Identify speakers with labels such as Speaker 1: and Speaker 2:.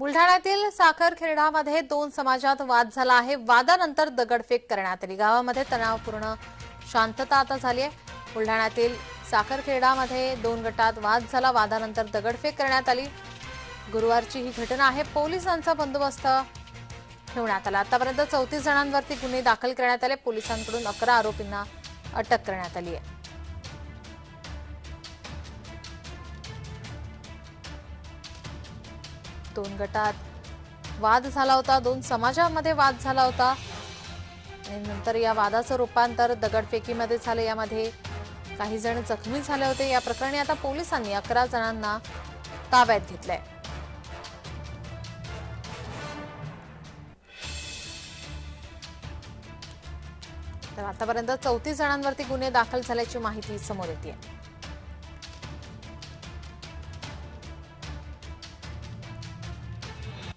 Speaker 1: बुलढाण्यातील साखरखेरडामध्ये दोन समाजात वाद झाला आहे. वादानंतर दगडफेक करण्यात आली. गावामध्ये तणावपूर्ण शांतता आता झाली आहे. बुलढाण्यातील साखरखेरडामध्ये दोन गटात वाद झाला. वादानंतर दगडफेक करण्यात आली. गुरुवारची ही घटना आहे. पोलिसांचा बंदोबस्त ठेवण्यात आला. आतापर्यंत चौतीस जणांवरती गुन्हे दाखल करण्यात आले. पोलिसांकडून अकरा आरोपींना अटक करण्यात आली आहे. दोन गटात वाद झाला होता दोन समाजामध्ये वाद झाला होता. आणि नंतर या वादाचं रूपांतर दगडफेकीमध्ये झालं. यामध्ये काही जण जखमी झाले होते. या प्रकरणी आता पोलिसांनी अकरा जणांना ताब्यात घेतलंय. तर आतापर्यंत चौतीस जणांवरती गुन्हे दाखल झाल्याची माहिती समोर येते